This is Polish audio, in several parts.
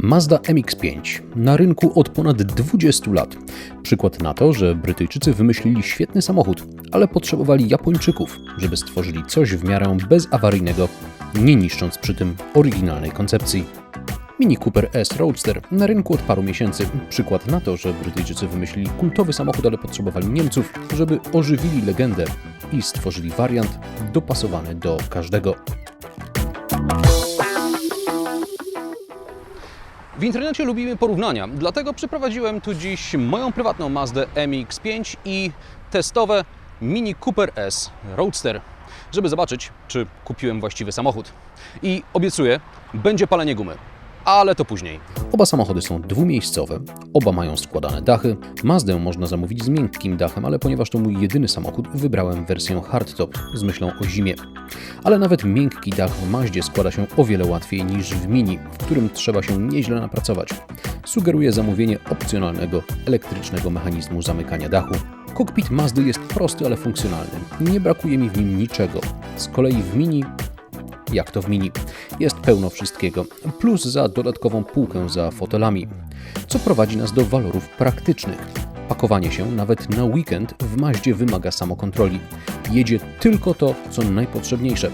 Mazda MX-5 na rynku od ponad 20 lat. Przykład na to, że Brytyjczycy wymyślili świetny samochód, ale potrzebowali Japończyków, żeby stworzyli coś w miarę bezawaryjnego, nie niszcząc przy tym oryginalnej koncepcji. Mini Cooper S Roadster na rynku od paru miesięcy. Przykład na to, że Brytyjczycy wymyślili kultowy samochód, ale potrzebowali Niemców, żeby ożywili legendę i stworzyli wariant dopasowany do każdego. W internecie lubimy porównania, dlatego przyprowadziłem tu dziś moją prywatną Mazdę MX-5 i testowe Mini Cooper S Roadster, żeby zobaczyć, czy kupiłem właściwy samochód. I obiecuję, będzie palenie gumy, ale to później. Oba samochody są dwumiejscowe, oba mają składane dachy. Mazdę można zamówić z miękkim dachem, ale ponieważ to mój jedyny samochód, wybrałem wersję hardtop z myślą o zimie. Ale nawet miękki dach w Maździe składa się o wiele łatwiej niż w Mini, w którym trzeba się nieźle napracować. Sugeruję zamówienie opcjonalnego elektrycznego mechanizmu zamykania dachu. Kokpit Mazdy jest prosty, ale funkcjonalny. Nie brakuje mi w nim niczego. Z kolei w Mini jak to w Mini. Jest pełno wszystkiego, plus za dodatkową półkę za fotelami, co prowadzi nas do walorów praktycznych. Pakowanie się nawet na weekend w Maździe wymaga samokontroli. Jedzie tylko to, co najpotrzebniejsze.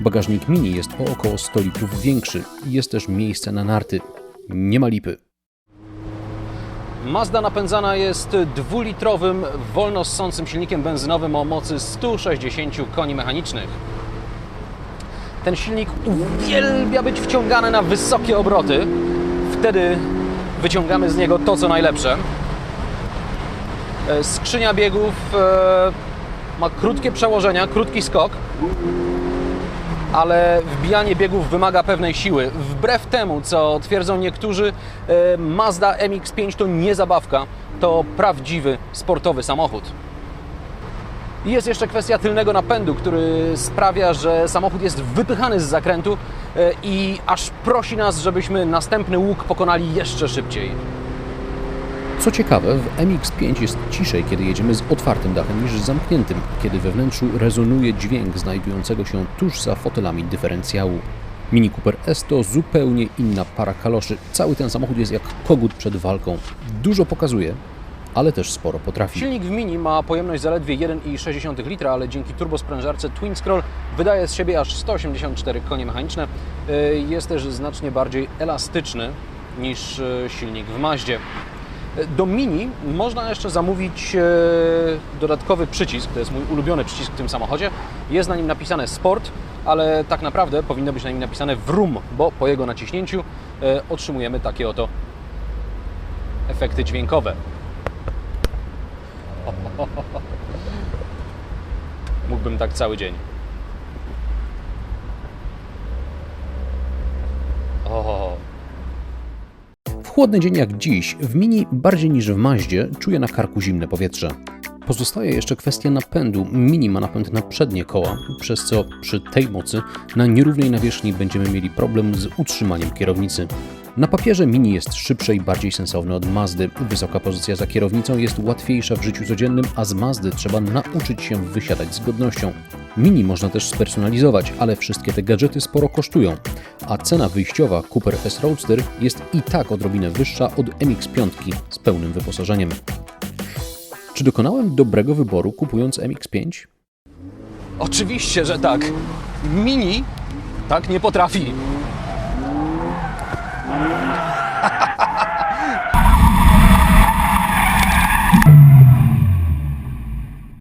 Bagażnik Mini jest o około 100 litrów większy i jest też miejsce na narty. Nie ma lipy. Mazda napędzana jest dwulitrowym, wolno ssącym silnikiem benzynowym o mocy 160 koni mechanicznych. Ten silnik uwielbia być wciągany na wysokie obroty. Wtedy wyciągamy z niego to, co najlepsze. E, Skrzynia biegów e, ma krótkie przełożenia, krótki skok, ale wbijanie biegów wymaga pewnej siły. Wbrew temu, co twierdzą niektórzy, e, Mazda MX-5 to nie zabawka, to prawdziwy sportowy samochód. I jest jeszcze kwestia tylnego napędu, który sprawia, że samochód jest wypychany z zakrętu e, i aż prosi nas, żebyśmy następny łuk pokonali jeszcze szybciej. Co ciekawe, w MX-5 jest ciszej, kiedy jedziemy z otwartym dachem niż z zamkniętym, kiedy we wnętrzu rezonuje dźwięk znajdującego się tuż za fotelami dyferencjału. Mini Cooper S to zupełnie inna para kaloszy. Cały ten samochód jest jak kogut przed walką. Dużo pokazuje, ale też sporo potrafi. Silnik w Mini ma pojemność zaledwie 1,6 litra, ale dzięki turbosprężarce Twin Scroll wydaje z siebie aż 184 konie mechaniczne. E, Jest też znacznie bardziej elastyczny niż e, silnik w Maździe. E, Do Mini można jeszcze zamówić dodatkowy przycisk, to jest mój ulubiony przycisk w tym samochodzie. Jest na nim napisane Sport, ale tak naprawdę powinno być na nim napisane Vroom, bo po jego naciśnięciu otrzymujemy takie oto efekty dźwiękowe. Mógłbym tak cały dzień. O, W chłodny dzień jak dziś, w Mini bardziej niż w Maździe czuję na karku zimne powietrze. Pozostaje jeszcze kwestia napędu. Mini ma napęd na przednie koła, przez co przy tej mocy na nierównej nawierzchni będziemy mieli problem z utrzymaniem kierownicy. Na papierze Mini jest szybsze i bardziej sensowne od Mazdy. Wysoka pozycja za kierownicą jest łatwiejsza w życiu codziennym, a z Mazdy trzeba nauczyć się wysiadać z godnością. Mini można też spersonalizować, ale wszystkie te gadżety sporo kosztują, a cena wyjściowa Cooper S Roadster jest i tak odrobinę wyższa od MX-5 z pełnym wyposażeniem. Czy dokonałem dobrego wyboru kupując MX-5? oczywiście, że tak. Mini tak nie potrafi. ハハハハ!